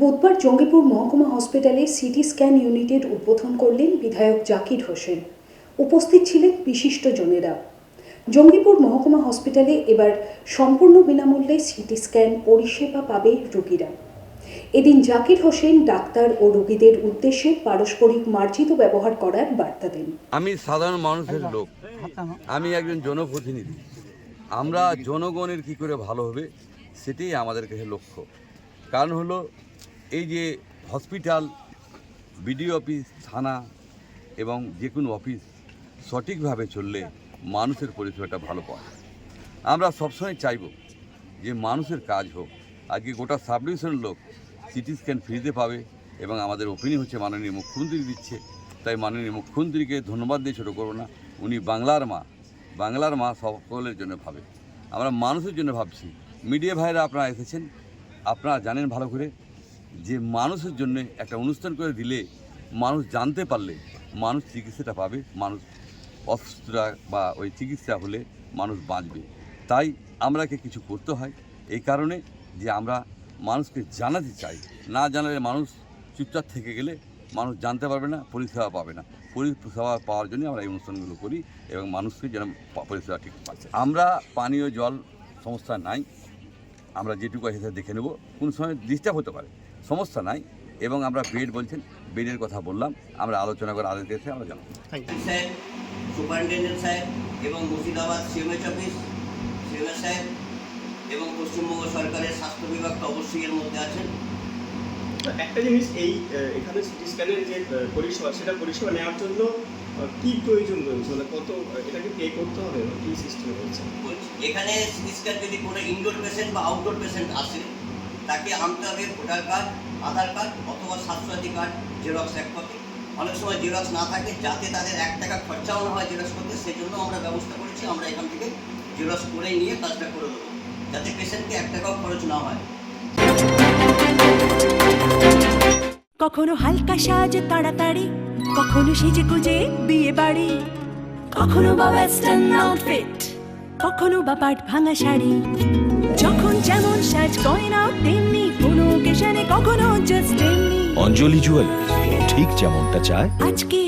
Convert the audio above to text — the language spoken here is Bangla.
বুধবার জঙ্গিপুর মহকুমা হসপিটালে সিটি স্ক্যান ইউনিটের উদ্বোধন করলেন বিধায়ক জাকির হোসেন। উপস্থিত ছিলেন বিশিষ্ট জনেরা। জঙ্গিপুর মহকুমা হসপিটালে এবার সম্পূর্ণ বিনামূল্যে সিটি স্ক্যান পরিষেবা পাবে রোগীরা। এদিন জাকির হোসেন ডাক্তার ও রোগীদের উদ্দেশ্যে পারস্পরিক মার্জিত ব্যবহার করার বার্তা দেন। আমি সাধারণ মানুষের লোক। আমি একজন জনপ্রতিনিধি। আমরা জনগণের কি করে ভালো হবে, সেটাই আমাদের কাছে লক্ষ্য। কারণ হলো এই যে হসপিটাল, বিডিও অফিস, থানা এবং যে কোনো অফিস সঠিকভাবে চললে মানুষের পরিষেবাটা ভালো পায় আমরা সবসময় চাইব যে মানুষের কাজ হোক। আজকে গোটা সাব ডিভিশনের লোক সিটি স্ক্যান ফ্রিতে পাবে এবং আমাদের ওপিনিয়ন হচ্ছে মাননীয় মুখ্যমন্ত্রী দিচ্ছে। তাই মাননীয় মুখ্যমন্ত্রীকে ধন্যবাদ দিয়ে ছোটো করব না, উনি বাংলার মা। বাংলার মা সকলের জন্য ভাবে। আমরা মানুষের জন্য ভাবছি। মিডিয়া ভাইরা আপনারা এসেছেন, আপনারা জানেন ভালো করে। যে মানুষের জন্য একটা অনুষ্ঠান করে দিলে মানুষ জানতে পারলে মানুষ চিকিৎসাটা পাবে, মানুষ অসুস্থতা বা ওই চিকিৎসা হলে মানুষ বাঁচবে। তাই আমরাকে কিছু করতে হয়। এই কারণে যে আমরা মানুষকে জানাতে চাই, না জানালে মানুষ চুপচাপ থেকে গেলে মানুষ জানতে পারবে না, পরিষেবা পাবে না। পরিষেবা পাওয়ার জন্য আমরা এই অনুষ্ঠানগুলো করি এবং মানুষকে যেন পরিষেবা ঠিক পাচ্ছে আমরা পানীয় জল সমস্যা নাই। আমরা যেটুকু আছে দেখে নেব। কোন সময় ডিস্টার্ব হতে পারে। সমস্যা নাই এবং আমরা বেড বলছেন বেডের কথা বললাম আমরা আলোচনা করে আদেশ এসে আমরা জানাব। সাহেব সুপারিনটেন্ডেন্ট সাহেব এবং মুর্শিদাবাদ সিএমএচ অফিস সিএমএস সাহেব এবং পশ্চিমবঙ্গ সরকারের স্বাস্থ্য বিভাগ তো অবশ্যই এর মধ্যে আছেন। একটা জিনিস এই এখানে সিটি স্ক্যানের যে পরিষেবা সেটা পরিষেবা নেওয়ার জন্য কি প্রয়োজন রয়েছে? মানে কত এটাকে পে করতে হবে কি সিস্টেম রয়েছে? বলছি এখানে সিটি স্ক্যান যদি কোনো ইনডোর পেশেন্ট বা আউটডোর পেশেন্ট আসে তাকে আনতে হবে ভোটার কার্ড, আধার কার্ড অথবা স্বাস্থ্যসাথী কার্ড, জেরক্স এক কপি অনেক সময় জেরক্স না থাকে, যাতে তাদের এক টাকা খরচাও না হয় জেরক্স করতে, সেজন্য আমরা ব্যবস্থা করেছি, আমরা এখান থেকে জেরক্স করে নিয়ে কাজটা করে দেবো, যাতে পেশেন্টকে এক টাকাও খরচ না হয়। কখনো হালকা সাজ তাড়াতাড়ি, কখনো সেজে গুজে বিয়ে বাড়ি, কখনো বা ওয়েস্টার্ন আউটফিট কখনো বা পাট ভাঙা শাড়ি, যখন যেমন সাজ গয়না তেমনি কোনো কেশানে কখনো জাস্ট তেমনি। অঞ্জলি জুয়েলার্স ঠিক যেমনটা চায়। আজকে